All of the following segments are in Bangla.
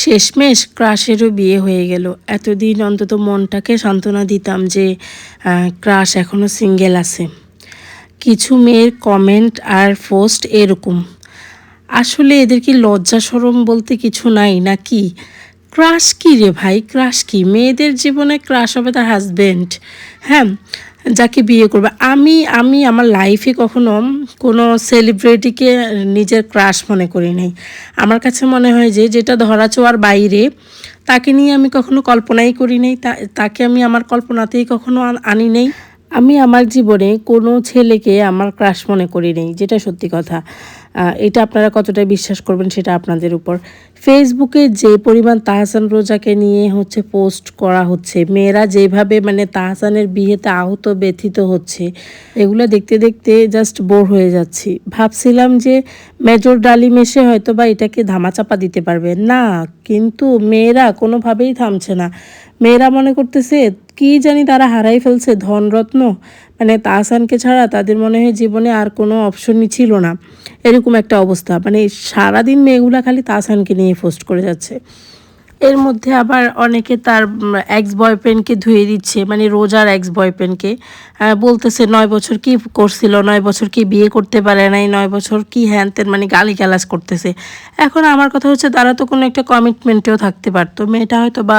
শেষমেশ ক্রাশেরও বিয়ে হয়ে গেল। এতদিন অন্তত মনটাকে সান্ত্বনা দিতাম যে ক্রাশ এখনও সিঙ্গেল আছে। কিছু মেয়ের কমেন্ট আর পোস্ট এরকম। আসলে এদের কি লজ্জা সরম বলতে কিছু নাই নাকি? ক্রাশ কী রে ভাই? ক্রাশ কী? মেয়েদের জীবনে ক্রাশ হবে তার হাজবেন্ড হ্যাঁ যাকে বিয়ে করবে। আমি আমি আমার লাইফে কখনো কোনো সেলিব্রিটিকে নিজের ক্রাশ মনে করি নাই। আমার কাছে মনে হয় যে, যেটা ধরা চোয়ার বাইরে, তাকে নিয়ে আমি কখনো কল্পনাই করি নাই। তাকে আমি আমার কল্পনাতেই কখনো আন- নেই। আমি আমার জীবনে কোনো ছেলেকে আমার ক্রাশ মনে করি নেই, যেটা সত্যি কথা। এটা আপনারা কতটা বিশ্বাস করবেন সেটা আপনাদের উপর। ফেসবুকে যে পরিমাণ তাহসান রোজাকে নিয়ে হচ্ছে পোস্ট করা হচ্ছে, মেয়েরা যেভাবে মানে তাহসানের বিয়েতে আহত, ব্যথিত হচ্ছে, এগুলো দেখতে দেখতে জাস্ট বোর হয়ে যাচ্ছি। ভাবছিলাম যে মেজর ডালিম এসে হয়তো বা এটাকে ধামাচাপা দিতে পারবে। না, কিন্তু মেয়েরা কোনোভাবেই থামছে না। মেয়েরা মনে করতেছে, কি জানি তারা হারাই ফেলছে, ধনরত্ন? মানে তাহসানকে ছাড়া তাদের মনে হয় জীবনে আর কোনো অপশনই ছিল না। এরকম একটা অবস্থা। মানে সারাদিন মেয়েগুলা খালি তাহসানকে নিয়ে পোস্ট করে যাচ্ছে। এর মধ্যে আবার অনেকে তার এক্স বয়ফ্রেন্ডকে ধুয়ে দিচ্ছে মানে রোজার এক্স বয়ফ্রেন্ডকে বলতেছে, নয় বছর কি করছিল? নয় বছর কি বিয়ে করতে পারে নাই? নয় বছর কি হ্যান ত্যান মানে গালি গালাজ করতেছে। এখন আমার কথা হচ্ছে, তারা তো কোনো একটা কমিটমেন্টেও থাকতে পারতো। মেয়েটা হয়তো বা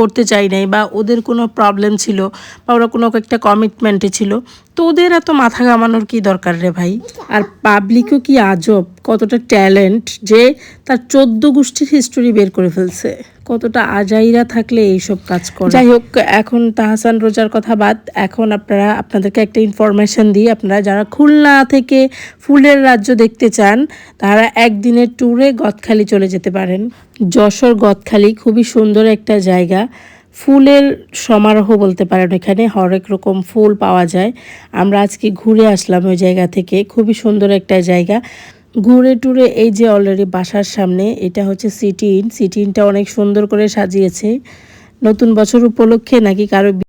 করতে চাই নাই বা ওদের কোনো প্রবলেম ছিল বা ওরা কোনো একটা কমিটমেন্টে ছিল। তো ওদের এত মাথা ঘামানোর কি দরকার রে ভাই? আর পাবলিকও কি আজব? কতটা ট্যালেন্ট যে তার চোদ্দ গোষ্ঠীর হিস্টোরি বের করে ফেলছে। কতটা আজাইরা থাকলে এইসব কাজ করে। যাই হোক, এখন তাহসান রোজার কথা বাদ, এখন আপনারা, আপনাদেরকে একটা ইনফরমেশন দিই। আপনারা যারা খুলনা থেকে ফুলের রাজ্য দেখতে চান, তারা একদিনের ট্যুরে গদখালি চলে যেতে পারেন। যশোর গদখালি খুবই সুন্দর একটা জায়গা। ফুলের সমারোহ বলতে পারেন এখানে, হরেক রকম ফুল পাওয়া যায়। আমরা আজকে ঘুরে আসলাম ওই জায়গা থেকে, খুবই সুন্দর একটা জায়গা। ঘুরে টুরে এই যে অলরেডি বাসার সামনে, এটা হচ্ছে সিটি ইন সিটি ইনটা অনেক সুন্দর করে সাজিয়েছে। নতুন বছর উপলক্ষে নাকি কারও